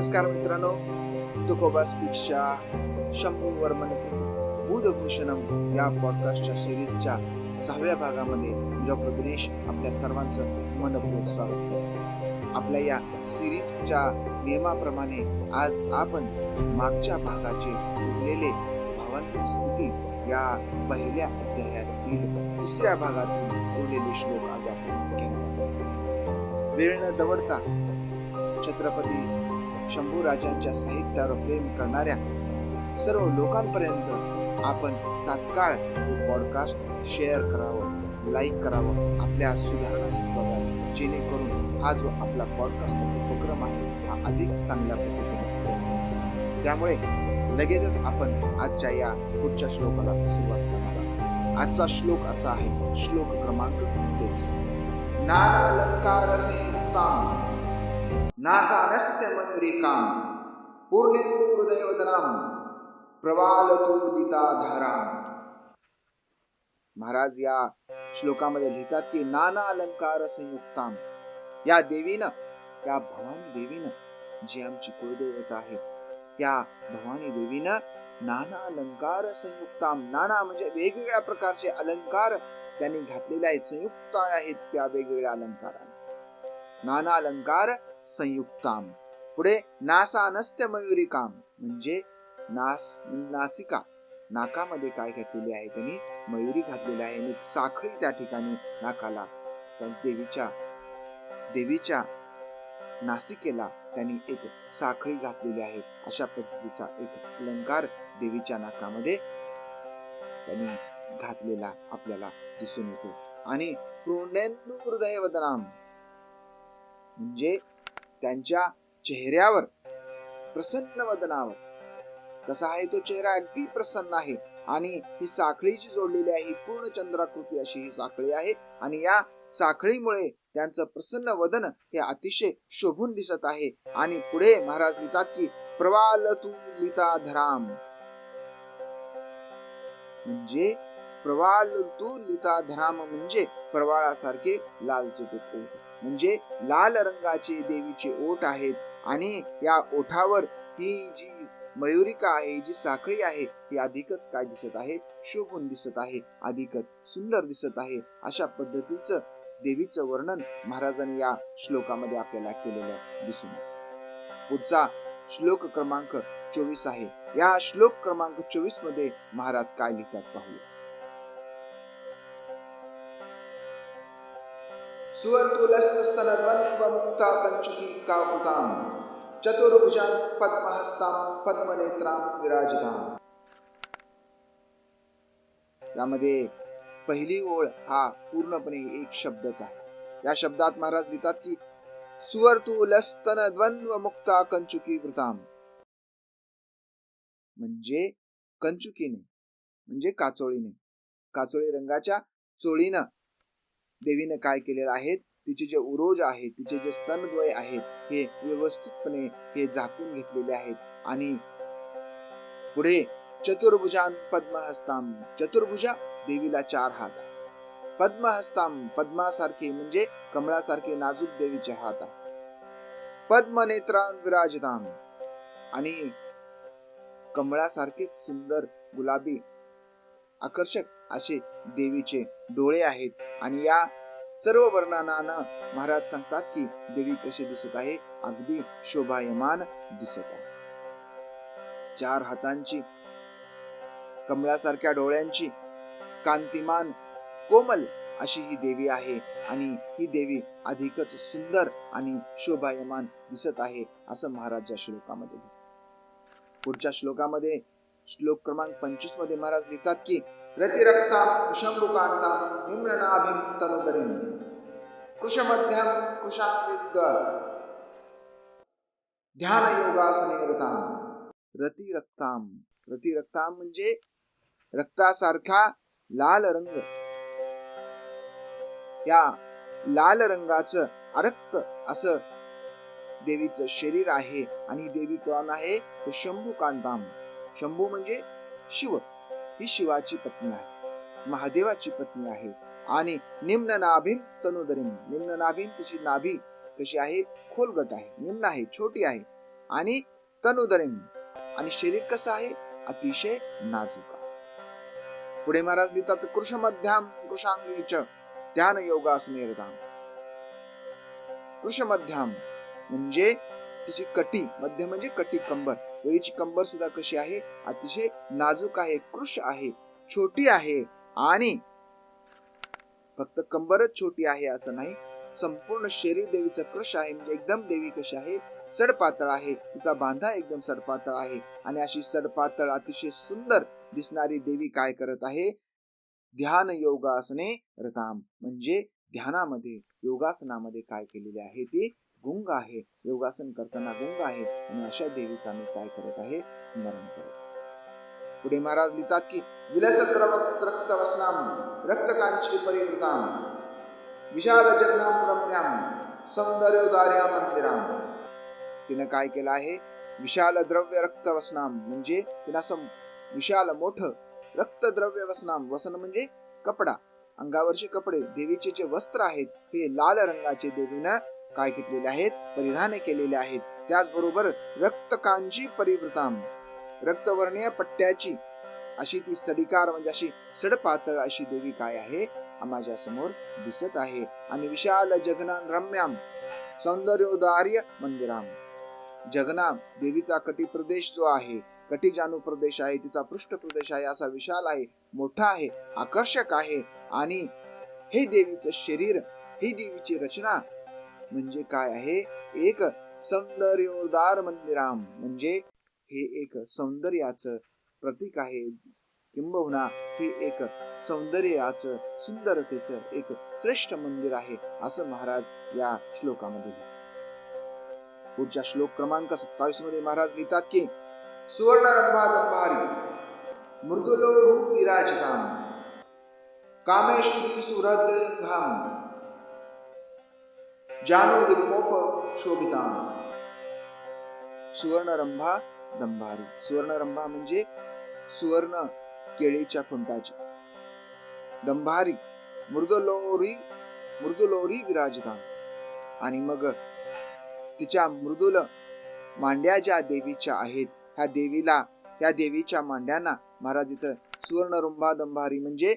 नमस्कार मित्रांनो तुकोबा स्पीक्सच्या शंभू वर्मन बुधभूषणम या पॉडकास्टच्या सिरीजच्या सहाव्या भागामध्ये डॉक्टर दिनेश आपल्या सर्वांचं मनपूर्वक स्वागत करतो. आपल्या या सिरीजच्या नियमाप्रमाणे आज आपण मागच्या भागाचे उरलेले भावांना स्तुती या पहिल्या अध्यायातील तिसऱ्या भागातून उरलेले श्लोक आज आपण घेणार वेळ न दवडता छत्रपती शंभू राजांच्या साहित्यावर प्रेम करणाऱ्या सर्व लोकांपर्यंत आपण तात्काळ हे पॉडकास्ट शेअर करावं लाईक करावं आपल्या सुधारणा सुचवाव्यात. जेणेकरून हा जो आपला पॉडकास्टचा उपक्रम आहे हा अधिक चांगल्या पद्धतीने त्यामुळे लगेचच आपण आजच्या या पुढच्या श्लोकाला सुरुवात करणार आहोत. आजचा श्लोक असा आहे श्लोक क्रमांक तेवीस. नानालंकार संयुक्ताम नासानस्य मयुरिकां पूर्णेन्दु हृदयवदनां महाराज या श्लोकामध्ये लिहितात की नाना अलंकार संयुक्ताम। या देवीनं या भवानी देवीनं जी आमची कुलदेवता आहे त्या भवानी देवीनं नाना अलंकार संयुक्ताम नाना म्हणजे वेगवेगळ्या प्रकारचे अलंकार त्यांनी घातलेले आहेत संयुक्त आहेत त्या वेगवेगळ्या अलंकाराने। नाना अलंकार संयुक्ताम. पुढे नासा मयुरी काम. म्हणजे नास नासिका. नाकामध्ये काय घातलेली आहे त्यांनी? मयुरी घातलेली आहे. आणि साखळी त्या ठिकाणी नाकाला. त्या देवीच्या देवीच्या नासिकेला त्यांनी एक साखळी घातलेली आहे. अशा पद्धतीचा एक अलंकार देवीच्या नाकामध्ये त्यांनी घातलेला आपल्याला दिसून येतो. आणि हृदयवदनाम म्हणजे त्यांच्या चेहऱ्यावर प्रसन्न वदनावर. कसा आहे तो चेहरा अगदी प्रसन्न आहे आणि ही साखळी जी जोडलेली आहे ही पूर्ण चंद्राकृती अशी ही साखळी आहे आणि या साखळीमुळे त्यांचं प्रसन्न वदन हे अतिशय शोभून दिसत आहे. आणि पुढे महाराज लिहितात की प्रवाल तू लिता धराम. म्हणजे प्रवाल तू लिता धराम म्हणजे प्रवाळासारखे लाल चुटुक म्हणजे लाल रंगाचे देवीचे ओठ आहेत आणि या ओठावर ही जी मयुरिका आहे जी साखळी आहे ही अधिकच काय दिसत आहे? शोभून दिसत आहे अधिकच सुंदर दिसत आहे. अशा पद्धतीचं देवीचं वर्णन महाराजांनी या श्लोकामध्ये आपल्याला केलेलं दिसून पुढचा श्लोक क्रमांक चोवीस आहे. या श्लोक क्रमांक चोवीसमध्ये महाराज काय लिहितात पाहूया. सुवर्तुलस्तस्तनद्वन्द्वमुक्ता कञ्चुकी काकृतां चतुर्भुजां पद्महस्तां पद्मनेत्रां विराजितां यामध्ये पहिली ओळ हा पूर्णपणे एक शब्दच आहे. या शब्दात महाराज लिहितात की सुवर्तुलस्तन द्वंद्व मुक्ता कंचुकी वृताम म्हणजे कंचुकीने म्हणजे काचोळीने. काचोळी रंगाच्या चोळीनं देवीने काय केलेलं आहे? तिचे जे उरोज आहे तिचे जे स्तनद्वय आहेत हे व्यवस्थितपणे हे झाकून घेतलेले आहेत. आणि पुढे चतुर्भुजान पद्महस्ताम. चतुर्भुजा देवीला चार हात आहे पद्महस्ताम पद्मासारखे म्हणजे कमळासारखे नाजूक देवीचे हात आहे पद्मनेत्रान विराजताम. आणि कमळासारखेच सुंदर गुलाबी आकर्षक असे देवीचे डोळे आहेत. आणि या सर्व वर्णनानं महाराज सांगतात की देवी कशी दिसत आहे अगदी शोभायमान दिसत आहे. चार हातांची कमळासारख्या डोळ्यांची कांतिमान कोमल अशी ही देवी आहे. आणि ही देवी अधिकच सुंदर आणि शोभायमान दिसत आहे असं महाराज या श्लोकामध्ये पुढच्या श्लोकामध्ये श्लोक क्रमांक पंचवीसमध्ये महाराज लिहितात की रतिरक्ता कुशंबुकांता निम्ननाभिम तनुदरीम। कृशमध्यम कृशान्विद ध्यान योगासने रतिरक्ताम रतिरक्ताम म्हणजे रक्तासारखा लाल रंग। या लाल रंगाचं अरक्त असं देवीचं शरीर आहे आणि देवी कोण आहे? तर शंभू कांताम शंभू म्हणजे शिव। ही शिवाची पत्नी आहे. महादेवाची पत्नी आहे. आणि निम्न नाभिम तनुदरीम. निम्न नाभिम तिची नाभी कशी आहे? खोलगट आहे. निम्न आहे छोटी आहे. आणि तनुदरिम. आणि शरीर कसं आहे? अतिशय नाजूक आहे. पुढे महाराज लिहितात कृष मध्याम कृषांगीच ध्यान योगासने निर्धाम कृष मध्याम म्हणजे तिची कटी मध्य म्हणजे कटी कंबर. देवीची कंबर सुद्धा कशी आहे? अतिशय नाजूक आहे कृश आहे छोटी आहे आणि फक्त कंबरच छोटी आहे असं नाही. संपूर्ण शरीर देवीचं कृश आहे म्हणजे एकदम देवी कशी आहे? सडपातळ आहे. तिचा बांधा एकदम सडपातळ आहे आणि अशी सडपातळ अतिशय सुंदर दिसणारी देवी काय करत आहे? ध्यान योगासने रताम. म्हणजे ध्यानामध्ये योगासनामध्ये काय केलेले आहे ती गुंग आहे. योगासन करताना गुंग आहे आणि अशा देवीचा मी काय करत आहे? स्मरण करत पुढे महाराज लिहितात की विलसत रक्त वसनाम परिवृताम विशाल जगनाम रम्याम सौंदर्योदार्या मंदिराम तिनं काय केलं आहे? म्हणजे विशाल द्रव्य रक्त वसनाम म्हणजे तिनं असं विशाल मोठं रक्त द्रव्य वसनाम वसन म्हणजे कपडा. अंगावरचे कपडे देवीचे जे वस्त्र आहेत हे लाल रंगाचे देवीनं काय घेतलेले आहेत? परिधान केलेले आहेत. त्याचबरोबर रक्तकांची परिवृताम रक्तवर्णीय पट्ट्याची अशी ती सडिकार म्हणजे अशी सडपातळ अशी देवी काय आहे? माझ्यासमोर दिसत आहे. आणि विशाल जगनान रम्याम सौंदर्योदार्य मंदिराम. जगनाम देवीचा कटी प्रदेश जो आहे कटी जानू प्रदेश आहे तिचा पृष्ठ प्रदेश आहे असा विशाल आहे मोठा आहे आकर्षक आहे. आणि हे देवीचं शरीर ही देवीची रचना म्हणजे काय आहे? एक सौंदर्योदार मंदिराम. म्हणजे हे एक सौंदर्याचं प्रतीक आहे. किंबहुना हे एक सौंदर्याचं सुंदरतेचं एक श्रेष्ठ मंदिर आहे असं महाराज या श्लोकामध्ये पुढच्या श्लोक क्रमांक सत्तावीसमध्ये महाराज लिहितात की सुवर्ण रंभादंभारी मृदुलो रूप विराजताम कामेश्वरी सुहृदंभाम शोभिताम। सुवर्णरंभा दंभारी। सुवर्णरंभा म्हणजे सुवर्ण केळीच्या खुंटाची। दंभारी मृदुलोरी मृदुलोरी विराजता आणि मग तिच्या मृदुल मांड्या ज्या देवीच्या आहेत ह्या देवीला त्या देवीच्या मांड्यांना महाराज इथं सुवर्णरुंभा दंभारी म्हणजे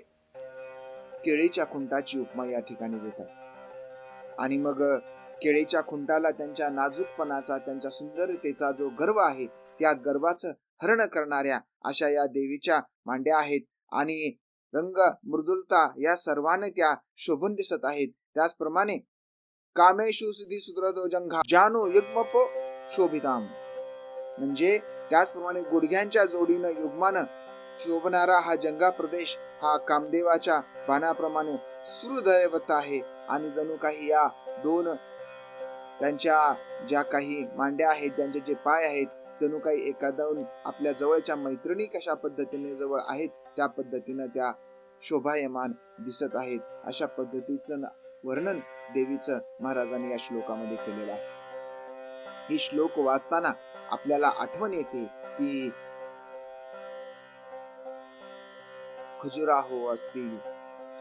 केळीच्या खुंटाची उपमा या ठिकाणी देतात। आणि मग केळीच्या खुंटाला त्यांच्या नाजूकपणाचा त्यांच्या सुंदरतेचा जो गर्व आहे त्या गर्वाचं हरण करणाऱ्या अशा या देवीच्या मांड्या आहेत. आणि रंग मृदुलता या सर्वाने त्या शोभून दिसत आहेत. त्याचप्रमाणे कामेशु सुधी सुद्रदो जंघा जानो युग्मपो शोभिताम. म्हणजे त्याचप्रमाणे गुडघ्यांच्या जोडीनं युग्मानं शोभणारा हा जंगा प्रदेश हा कामदेवाच्या बाणाप्रमाणे सुरदैवत आहे. आणि जणू काही या दोन त्यांच्या ज्या काही मांड्या आहेत त्यांचे जे पाय आहेत जणू काही एखादं आपल्या जवळच्या मैत्रिणी कशा पद्धतीने जवळ आहेत त्या पद्धतीनं त्या शोभायमान दिसत आहेत. अशा पद्धतीचं वर्णन देवीचं महाराजांनी या श्लोकामध्ये केलेलं आहे. ही श्लोक वाचताना आपल्याला आठवण येते ती खजुराहो असतील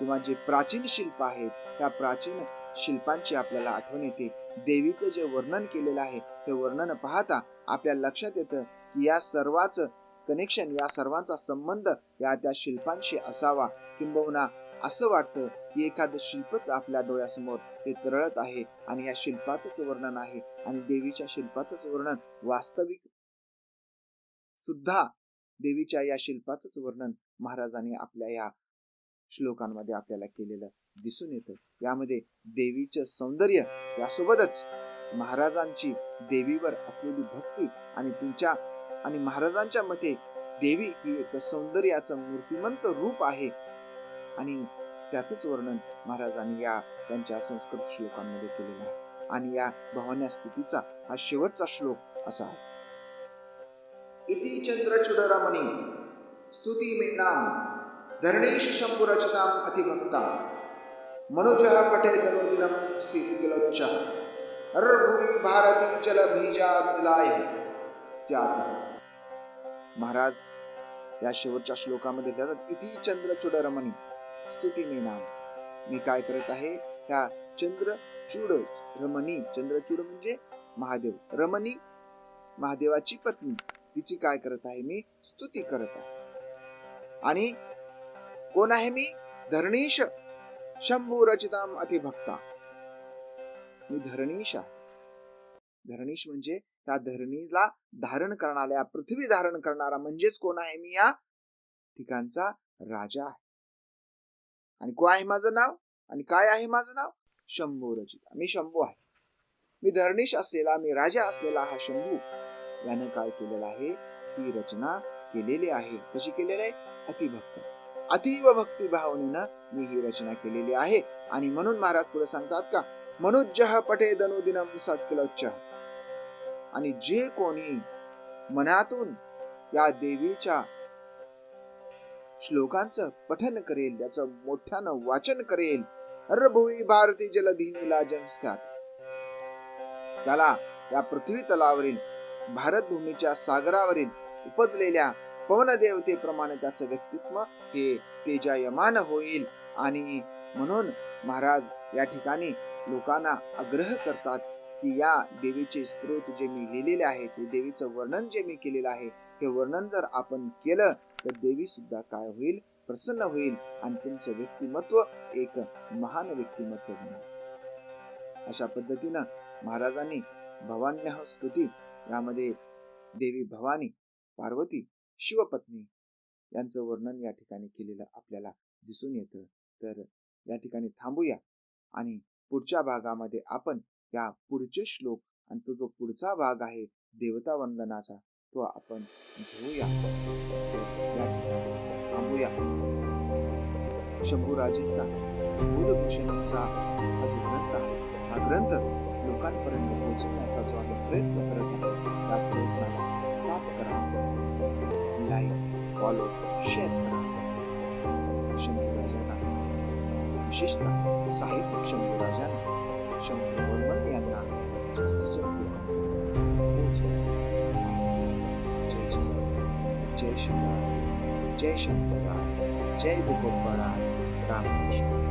किंवा जे प्राचीन शिल्प आहेत त्या प्राचीन शिल्पांची आपल्याला आठवण येते. देवीचं जे वर्णन केलेलं आहे हे वर्णन पाहता आपल्या लक्षात येतं की या सर्वाच कनेक्शन या सर्वांचा संबंध या त्या शिल्पांशी असावा. किंबहुना असं वाटतं की एखादं शिल्पच आपल्या डोळ्यासमोर हे तरळत आहे आणि या शिल्पाचंच वर्णन आहे आणि देवीच्या शिल्पाचंच वर्णन वास्तविक सुद्धा देवीच्या या शिल्पाचंच वर्णन महाराजांनी आपल्या या श्लोकांमध्ये आपल्याला केलेलं दिसून येतं. यामध्ये देवीचं सौंदर्य यासोबतच महाराजांची देवीवर असलेली भक्ती आणि त्यांच्या आणि महाराजांच्या मते देवी ही एक सौंदर्याचं मूर्तिमंत रूप आहे. आणि त्याचंच वर्णन महाराजांनी या त्यांच्या संस्कृत श्लोकांमध्ये केलेलं आहे. आणि या भवान्या स्तुतीचा हा शेवटचा श्लोक असा आहे. इति चंद्रचुडरमणी स्तुती मेनाम धरणीश शंभुरचिताम अतिभक्ता. मनुजः पठे दनुदिनं सीतकिलोच्च हरभूमी भारती चल बीजा निलाय स्यात. महाराज या शेवटच्या श्लोकामध्ये लिहितात इति चंद्रचूडरमणी. स्तुती मी नाम. मी काय करत आहे? ह्या चंद्रचूड रमणी चंद्रचूड म्हणजे महादेव. रमणी महादेवाची पत्नी. तिची काय करत आहे? मी स्तुती करत आहे. आणि कोण आहे मी? धरणीश. शंभू रचिताम अतिभक्ता मी धरणीश आहे. धरणीश म्हणजे त्या धरणीला धारण करणाऱ्या पृथ्वी धारण करणारा म्हणजेच कोण आहे मी या ठिकाणचा राजा आहे. आणि कोण आहे माझं नाव? आणि काय आहे माझं नाव? शंभू रचिता. मी शंभू आहे. मी धरणीश असलेला मी राजा असलेला हा शंभू. याने काय केलेलं आहे? ही रचना केलेली आहे. कशी केलेली आहे? अतिभक्त. अतीव भक्ती भावनेनं मी ही रचना केलेली आहे. आणि म्हणून महाराज पुढे सांगतात का मनुजह पठे दनुदिनम सकिलोच्च आणि जे कोणी मनातून या देवीच्या श्लोकांचं पठन करेल त्याचं मोठ्यानं वाचन करेल रभुवी भारती जलधीनीला जंस्यात त्याला या पृथ्वी तलावरील भारत भूमीच्या सागरावरील उपजलेल्या पवन देवतेप्रमाणे त्याचं व्यक्तित्व हे तेजायमान होईल. आणि म्हणून महाराज या ठिकाणी लोकांना आग्रह करतात की या देवीचे स्त्रोत जे मी लिहिलेले आहे ते देवीचं वर्णन जे मी केलेलं आहे हे वर्णन जर आपण केलं तर देवी सुद्धा काय होईल? प्रसन्न होईल आणि तुमचं व्यक्तिमत्व एक महान व्यक्तिमत्व होईल अशा पद्धतीनं महाराजांनी भवान्य स्तुती यामध्ये देवी भवानी पार्वती शिवपत्नी यांचं वर्णन या ठिकाणी केलेलं आपल्याला दिसून येतं. तर या ठिकाणी थांबूया आणि पुढच्या भागामध्ये आपण या पुढचे श्लोक आणि तो जो पुढचा भाग आहे देवता वंदनाचा तो आपण घेऊया. या ठिकाणी थांबूया. शंभूराजेंचा बुधभूषणचा हा जो ग्रंथ आहे हा ग्रंथ लोकांपर्यंत पोहोचवण्याचा जो आपण प्रयत्न करत आहोत त्या प्रयत्नाला साथ करा. लाईक फॉलो शेअर करा शंभूराजांना विशेषतः साहित्यिक शंभूराजांना शंभू वर्मन यांना जास्तीत जास्त पोहोचवा जय जिजाऊ जय शिवराय जय शंकराय जय तुकोबराय रामकृष्ण